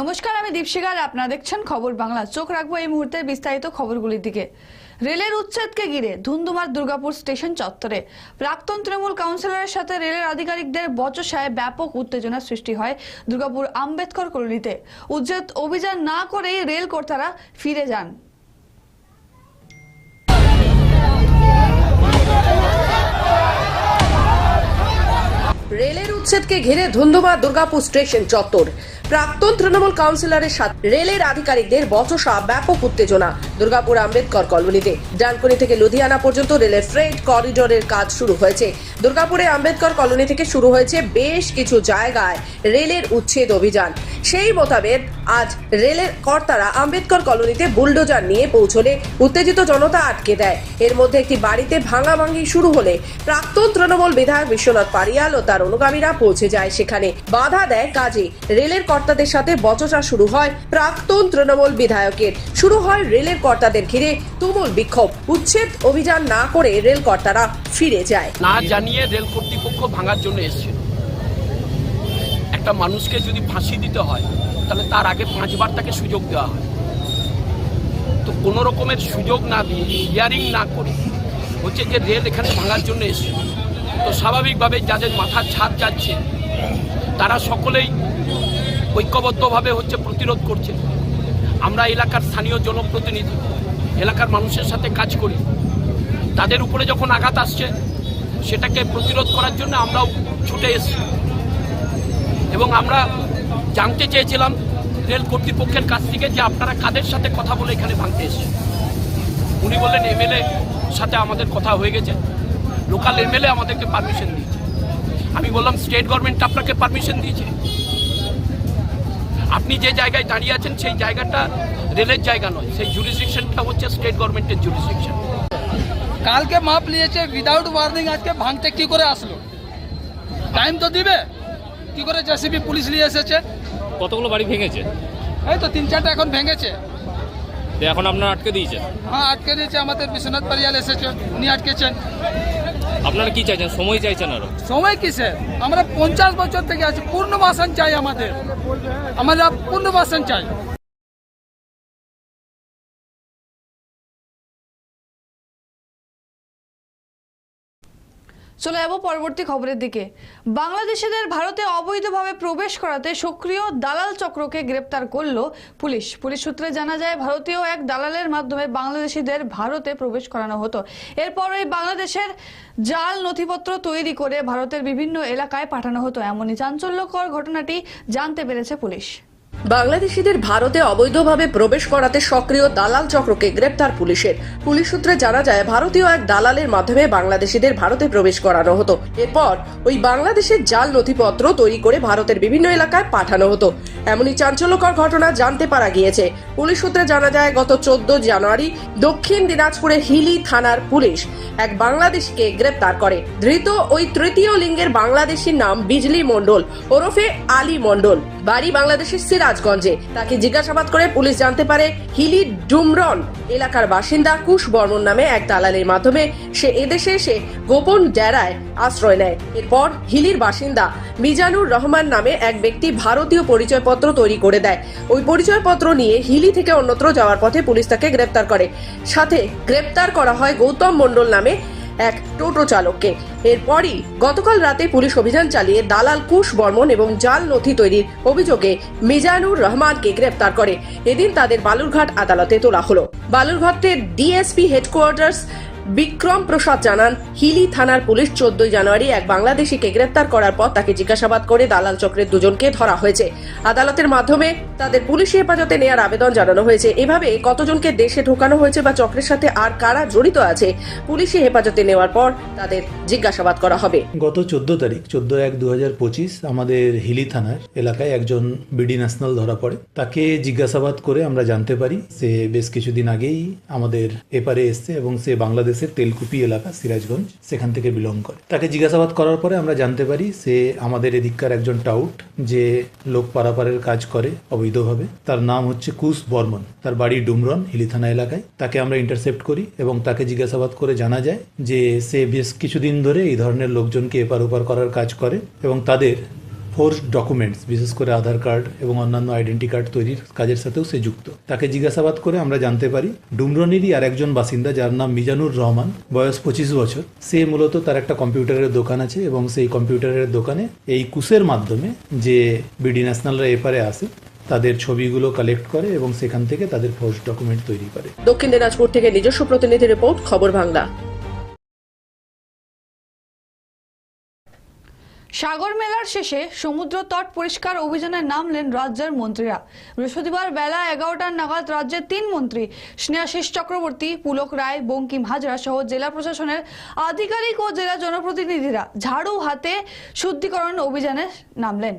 নমস্কার, আমি দীপশিকার। আপনারা দেখছেন খবর বাংলা। চোখ রাখব এই মুহূর্তে বিস্তারিত খবরগুলির দিকে। রেলের উচ্ছেদকে ঘিরে ধুন্ধুমার দুর্গাপুর স্টেশন চত্বরে। প্রাক্তন তৃণমূল কাউন্সিলরের সাথে রেলের আধিকারিকদের বচসায় ব্যাপক উত্তেজনা সৃষ্টি হয় দুর্গাপুর আম্বেদকর কলোনিতে। উচ্ছেদ অভিযান না করেই রেল কর্তারা ফিরে যান। রেলের উচ্ছেদকে ঘিরে ধুন্ধুমা দুর্গাপুর স্টেশন চত্বর। প্রাক্তন তৃণমূল কাউন্সিলরের সাথে রেলের আধিকারিকদের বচসা, ব্যাপক উত্তেজনা। দুর্গাপুর আম্বেদকর কলোনিতে, ডানকুনি থেকে লুধিয়ানা পর্যন্ত রেলের ফ্রেড করিডোরের কাজ শুরু হয়েছে। দুর্গাপুরে আম্বেদকর কলোনি থেকে শুরু হয়েছে বেশ কিছু জায়গায় রেলের উচ্ছেদ অভিযান। সেই মোতাবেক আজ রেলের কর্তারা আম্বেদকর কলোনিতে বুলডোজার নিয়ে পৌঁছলে উত্তেজিত জনতা আটকে দেয়। এর মধ্যে একটি বাড়িতে ভাঙাভাঙি শুরু হলে প্রাক্তন তৃণমূল বিধায়ক বিশ্বনাথ পারিয়াল ও তার অনুগামীরা পৌঁছে যায় সেখানে। বাধা দেয় কাজে। রেলের কর্তাদের সাথে বচসা শুরু হয় প্রাক্তন তৃণমূল বিধায়কের। শুরু হয় রেলের কর্তাদের ঘিরে তুমুল বিক্ষোভ। উচ্ছেদ অভিযান না করে রেল কর্তারা ফিরে যায়। না জানিয়ে রেল কর্তৃপক্ষ ভাঙার জন্য এসেছিল। একটা মানুষকে যদি ফাঁসি দিতে হয়, তাহলে তার আগে পাঁচবার তাকে সুযোগ দেওয়া হয়। তো কোনো রকমের সুযোগ না দিয়ে হিয়ারিং না করে হচ্ছে যে রেল এখানে ভাঙার জন্য এসেছিল। তো স্বাভাবিকভাবে যাদের মাথার ছাদ যাচ্ছে, তারা সকলেই ঐক্যবদ্ধভাবে হচ্ছে প্রতিরোধ করছে। আমরা এলাকার স্থানীয় জনপ্রতিনিধি, এলাকার মানুষের সাথে কাজ করি। তাদের উপরে যখন আঘাত আসছে, সেটাকে প্রতিরোধ করার জন্য আমরাও ছুটে এসেছি। এবং আমরা জানতে চেয়েছিলাম রেল কর্তৃপক্ষের কাছ থেকে যে আপনারা কাদের সাথে কথা বলে এখানে ভাঙতে এসেছেন। উনি বললেন, এমএলএ সাথে আমাদের কথা হয়ে গেছে। লোকাল এমএলএ আমাদেরকে পারমিশন দিয়েছে। আমি বললাম, স্টেট গভর্নমেন্ট আপনাকে পারমিশন দিয়েছে। আপনি যে জায়গায় দাঁড়িয়ে আছেন সেই জায়গাটা রেলের জায়গা নয় সেই জুরিসডিকশনটা হচ্ছে স্টেট গভর্নমেন্টের জুরিসডিকশন কালকে মাপ নিয়েছে উইদাউট ওয়ার্নিং আজকে ভাঙতে কি করে আসলো? টাইম তো দিবে। কি করে জেসিবি পুলিশ নিয়ে এসেছে? কতগুলো বাড়ি ভেঙেছে? এই তো তিন চারটা এখন ভেঙেছে। এখন আপনারা আটকে দিয়েছেন? হ্যাঁ আটকে দিয়েছে আমাদের বিশ্বনাথ পারিয়াল এসেছে উনি আটকেছেন। আপনারা কি চাইছেন? সময় চাইছেন আরও? সময় কিসে? আমরা পঞ্চাশ বছর থেকে আছি। পূর্ণবাসন চাই আমাদের। আমরা পূর্ণবাসন চাই। চলে যাব পরবর্তী খবরের দিকে। বাংলাদেশিদের ভারতে অবৈধভাবে প্রবেশ করাতে সক্রিয় দালাল চক্রকে গ্রেপ্তার করল পুলিশ। পুলিশ সূত্রে জানা যায়, ভারতীয় এক দালালের মাধ্যমে বাংলাদেশিদের ভারতে প্রবেশ করানো হতো। এরপর ওই বাংলাদেশের জাল নথিপত্র তৈরি করে ভারতের বিভিন্ন এলাকায় পাঠানো হতো। এমনই চাঞ্চল্যকর ঘটনাটি জানতে পেরেছে পুলিশ। বাংলাদেশিদের ভারতে অবৈধভাবে প্রবেশ করাতে সক্রিয় দালাল চক্রকে গ্রেপ্তার পুলিশের। পুলিশ সূত্রে জানা যায়, ভারতীয় এক দালালের মাধ্যমে বাংলাদেশিদের ভারতে প্রবেশ করানো হতো। এরপর ওই বাংলাদেশের জাল নথিপত্র তৈরি করে ভারতের বিভিন্ন এলাকায় পাঠানো হতো। এমনই চাঞ্চল্যকর ঘটনা জানতে পারা গিয়েছে। পুলিশ সূত্রে জানা যায়, গত চোদ্দ জানুয়ারি দক্ষিণ দিনাজপুরের হিলি থানার পুলিশ এক বাংলাদেশিকে গ্রেপ্তার করে। ধৃত ওই তৃতীয় লিঙ্গের বাংলাদেশির নাম বিজলি মণ্ডল, ওরফে আলী মণ্ডল। বাড়ি বাংলাদেশের সিরাজগঞ্জে। তাকে জিজ্ঞাসাবাদ করে পুলিশ জানতে পারে হিলি ডুমরন এলাকার বাসিন্দা কুশ বর্মন নামে এক দালালের মাধ্যমে সে এদেশে এসে গোপন ডেরায় আশ্রয় নেয়। এরপর হিলির বাসিন্দা মিজানুর রহমান নামে এক ব্যক্তি ভারতীয় পরিচয়পত্র তৈরি করে দেয়। ওই পরিচয়পত্র নিয়ে হিলি থেকে অন্যত্র যাওয়ার পথে পুলিশ তাকে গ্রেপ্তার করে। সাথে গ্রেপ্তার করা হয় গৌতম মণ্ডল নামে এক টোটো চালককে। এরপরই গতকাল রাতে পুলিশ অভিযান চালিয়ে দালাল কুশ বর্মন এবং জাল নথি তৈরির অভিযোগে মিজানুর রহমানকে গ্রেপ্তার করে। এদিন তাদের বালুরঘাট আদালতে তোলা হলো। বালুরঘাটের ডিএসপি হেডকোয়ার্টার্স বিক্রম প্রসাদ জানান, হিলি থানার পুলিশ চোদ্দই জানুয়ারি এক বাংলাদেশিকে গ্রেপ্তার করার পর তাকে জিজ্ঞাসাবাদ করে দালাল চক্রের দুজনকে ধরা হয়েছে। আদালতের মাধ্যমে তাদের পুলিশি হেফাজতে নেওয়ার আবেদন জানানো হয়েছে। এভাবে কতজনকে দেশে ঢোকানো হয়েছে বা চক্রের সাথে আর কারা জড়িত আছে, পুলিশি হেফাজতে নেওয়ার পর তাদের জিজ্ঞাসাবাদ করা হবে। গত চোদ্দ তারিখ, চোদ্দ এক দু আমাদের হিলি থানার এলাকায় একজন বিডি ন্যাশনাল ধরা পড়ে। তাকে জিজ্ঞাসাবাদ করে আমরা জানতে পারি সে বেশ কিছুদিন আগেই আমাদের এপারে এসছে এবং সে বাংলাদেশের তেলকুপি এলাকা, সিরাজগঞ্জ, সেখান থেকে বিলং করে। তাকে জিজ্ঞাসাবাদ করার পরে আমরা জানতে পারি সে আমাদের এদিককার একজন টাউট যে লোক পারাপারের কাজ করে অবৈধভাবে। তার নাম হচ্ছে কুশ বর্মন। তার বাড়ি ডুমরন, হিলি থানা এলাকায়। তাকে আমরা ইন্টারসেপ্ট করি এবং তাকে জিজ্ঞাসাবাদ করে জানা যায় যে সে বেশ কিছুদিন ধরে এই ধরনের লোকজনকে এপার ওপার করার কাজ করে এবং তাদের ফোর্স ডকুমেন্টস বিশেষ করে আধার কার্ড এবং অন্যান্য আইডেন্টি কার্ড তৈরির কাজের সাথেও সে যুক্ত। তাকে জিজ্ঞাসাবাদ করে আমরা জানতে পারি, ডুমরনিরই আর একজন বাসিন্দা যার নাম মিজানুর রহমান, বয়স পঁচিশ বছর। সে মূলত তার একটা কম্পিউটারের দোকান আছে এবং সেই কম্পিউটারের দোকানে এই কুসের মাধ্যমে যে বিডি ন্যাশনালরা এপারে আসে, তাদের ছবিগুলো কালেক্ট করে এবং সেখান থেকে তাদের ফোর্স ডকুমেন্ট তৈরি করে। দক্ষিণ দিনাজপুর থেকে নিজস্ব প্রতিনিধি রিপোর্ট, খবর বাংলা। সাগর মেলার শেষে সমুদ্র তট পরিষ্কার অভিযানে নামলেন রাজ্যের মন্ত্রীরা। বৃহস্পতিবার বেলা এগারোটার নাগাদ রাজ্যের তিন মন্ত্রী, স্নেহাশিস চক্রবর্তী, পুলক রায়, বঙ্কিম হাজরা সহ জেলা প্রশাসনের আধিকারিক ও জেলা জনপ্রতিনিধিরা ঝাড়ু হাতে শুদ্ধিকরণ অভিযানে নামলেন।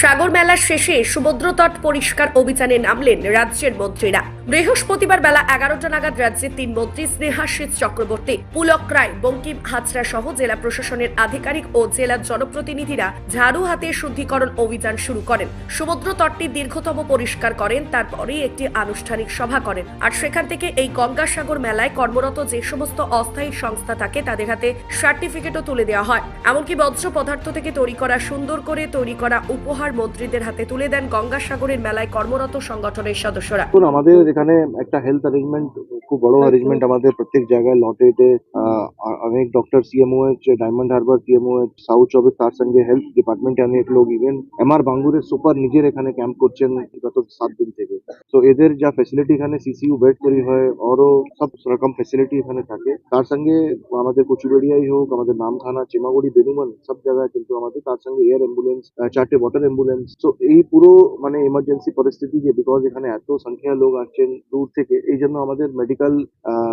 সাগর মেলার শেষে সমুদ্র তট পরিষ্কার অভিযানে নামলেন রাজ্যের মন্ত্রীরা। বৃহস্পতিবার বেলা এগারোটা নাগাদ রাজ্যের তিন মন্ত্রী স্নেহাশিস চক্রবর্তী, পুলক রায়, বঙ্কিম হাজরা সহ জেলা প্রশাসনের আধিকারিক ও জেলার জনপ্রতিনিধিরা ঝাড়ু হাতে শুদ্ধিকরণ অভিযান শুরু করেন। সমুদ্র তটটি দীর্ঘতম পরিষ্কার করেন, তারপরেই একটি আনুষ্ঠানিক সভা করেন। আর সেখান থেকে এই গঙ্গাসাগর মেলায় কর্মরত যে সমস্ত অস্থায়ী সংস্থা থাকে, তাদের হাতে সার্টিফিকেটও তুলে দেওয়া হয়। এমনকি বজ্র পদার্থ থেকে তৈরি করা, সুন্দর করে তৈরি করা উপহার মন্ত্রীদের হাতে তুলে দেন গঙ্গাসাগরের মেলায় কর্মরত সংগঠনের সদস্যরা। আমাদের এখানে একটা হেলথ অ্যারেঞ্জমেন্ট খুব বড় অ্যারেঞ্জমেন্ট আমাদের প্রত্যেক জায়গায় লটেটে অনেক ডক্টর সিএমও আছে ডায়মন্ড হারবার সিএমও আছে সাউথ চব্বিশ তার সঙ্গে হেলথ ডিপার্টমেন্টে অনেক লোক ইভেন এমআর বাঙ্গুরের সুপার নিজের এখানে ক্যাম্প করছেন গত সাত দিন থেকে তো এদের যা ফেসিলিটি এখানে সিসিইউ বেড তৈরি হয় আরও সব রকম ফেসিলিটি এখানে থাকে তার সঙ্গে আমাদের কচুবেড়িয়াই হোক আমাদের নামখানা চেমাগুড়ি বেনুমান সব জায়গায় কিন্তু আমাদের তার সঙ্গে এয়ার অ্যাম্বুলেন্স চারটে ওয়াটার অ্যাম্বুলেন্স তো এই পুরো মানে ইমার্জেন্সি পরিস্থিতি যে বিকজ এখানে এত সংখ্যা লোক আসছেন দূর থেকে এই জন্য আমাদের মেডিকেল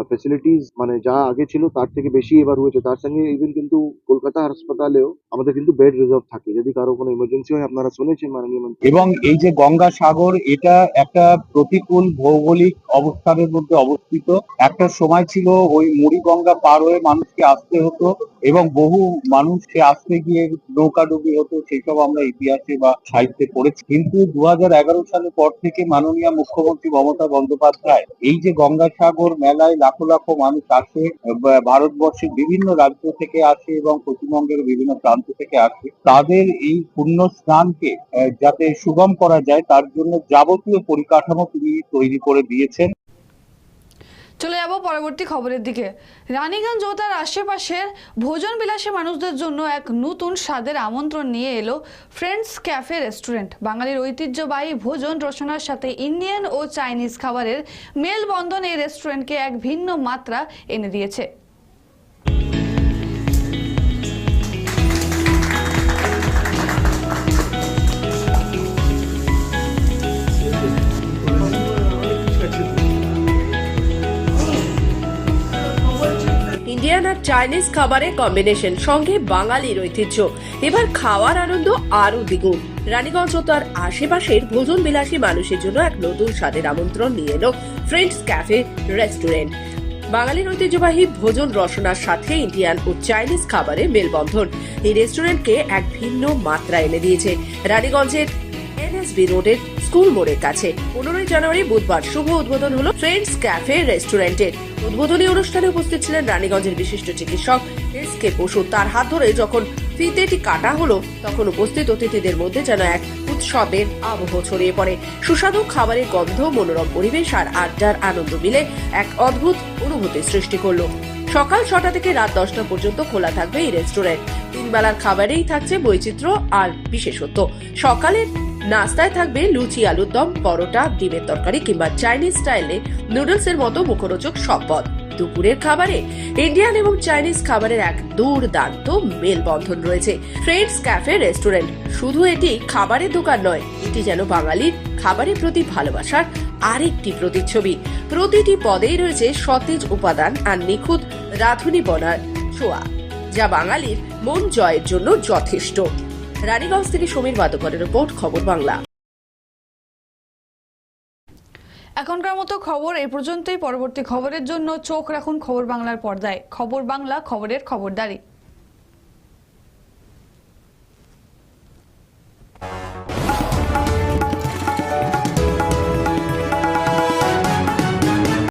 ফেসিলিটিস মানে যা আগে ছিল তার থেকে বেশি এবার হয়েছে। তার সঙ্গে ইভেন কিন্তু কলকাতা হাসপাতালেও আমাদের কিন্তু বেড রিজার্ভ থাকে। যদি কারও কোনো ইমার্জেন্সি হয়, আপনারা শুনেছেন মাননীয় মন্ত্রী। এবং এই যে গঙ্গাসাগর এটা একটা প্রতিকূল ভৌগোলিক অবস্থানের মধ্যে অবস্থিত। একটা সময় ছিল ওই মুড়ি গঙ্গা পার হয়ে মানুষকে আসতে হতো এবং বহু মানুষকে আসতে গিয়ে নৌকাডুবি হতো, সেসব আমরা ইতিহাসে বা সাহিত্যে পড়েছি। কিন্তু দু হাজার এগারো সালের পর থেকে মাননীয় মুখ্যমন্ত্রী মমতা বন্দ্যোপাধ্যায় এই যে গঙ্গাসাগর মেলায় লাখো লাখো মানুষ আসে ভারতবর্ষের বিভিন্ন রাজ্য থেকে আসে এবং পশ্চিমবঙ্গের বিভিন্ন প্রান্ত থেকে আসে। তাদের এই পুণ্য স্নানকে যাতে সুগম করা যায়, তার জন্য যাবতীয় পরিকাঠামো তিনি তৈরি করে দিয়েছেন। চলে যাব পরবর্তী খবরের দিকে। রানীগঞ্জ ও তার আশেপাশের ভোজন বিলাসী মানুষদের জন্য এক নতুন স্বাদের আমন্ত্রণ নিয়ে এলো ফ্রেন্ডস ক্যাফে রেস্টুরেন্ট বাঙালির ঐতিহ্যবাহী ভোজন রচনার সাথে ইন্ডিয়ান ও চাইনিজ খাবারের মেলবন্ধন এই রেস্টুরেন্টকে এক ভিন্ন মাত্রা এনে দিয়েছে। চাইনিজ খাবারের কম্বিনেশন সঙ্গে বাঙালির ঐতিহ্য। এবার খাওয়ার আনন্দ আরও দ্বিগুণ। রানীগঞ্জ ও তার আশেপাশের ভোজন বিলাসী মানুষের জন্য এক নতুন স্বাদের আমন্ত্রণ নিয়ে এলো ফ্রেন্ডস ক্যাফে রেস্টুরেন্ট বাঙালির ঐতিহ্যবাহী ভোজন রসনার সাথে ইন্ডিয়ান ও চাইনিজ খাবারের মেলবন্ধন। এই রেস্টুরেন্টকে এক ভিন্ন মাত্রা এনে দিয়েছে। রানীগঞ্জের এনএসবি রোডের স্কুল মোড়ের কাছে। পনেরোই জানুয়ারি বুধবার শুভ উদ্বোধন হলো ফ্রেন্ডস ক্যাফে রেস্টুরেন্টের উদ্বোধনী অনুষ্ঠানে উপস্থিত ছিলেন রানীগঞ্জের বিশিষ্ট চিকিৎসক এস কে বসু। তার হাত ধরে যখন ফিতেটি কাটা হলো, তখন উপস্থিত অতিথিদের মধ্যে যেন এক উৎসবের আবহ ছড়িয়ে পড়ে। সুস্বাদু খাবারের গন্ধ, মনোরম পরিবেশ আর আড্ডার আনন্দ মিলে এক অদ্ভুত অনুভূতি সৃষ্টি করল। সকাল ছটা থেকে রাত দশটা পর্যন্ত খোলা থাকবে এই রেস্টুরেন্ট তিন বেলার খাবারেই থাকছে বৈচিত্র্য আর বিশেষত্ব। সকালের নাস্তায় থাকবে লুচি, আলুর দম, পরোটা, ডিমের তরকারি কিংবা চাইনিজ স্টাইলে নুডলস এর মতো মুখরোচক সব পদ দুপুরের খাবারে ইন্ডিয়ান এবং চাইনিজ খাবারের এক দুর্দান্ত মেলবন্ধন রয়েছে। ফ্রেন্ডস ক্যাফে রেস্টুরেন্ট শুধু এটি খাবারের দোকান নয়, এটি যেন বাঙালির খাবারের প্রতি ভালোবাসার আরেকটি প্রতিচ্ছবি। প্রতিটি পদেই রয়েছে সতেজ উপাদান আর নিখুঁত রাঁধুনি বনার ছোঁয়া, যা বাঙালির মন জয়ের জন্য যথেষ্ট। রানীগঞ্জ থেকে সমীর বাদকরের রিপোর্ট, খবর বাংলা। এখনকার মতো খবর এ পর্যন্তই। পরবর্তী খবরের জন্য চোখ রাখুন খবর বাংলার পর্দায়। খবর বাংলা, খবরের খবরদারি।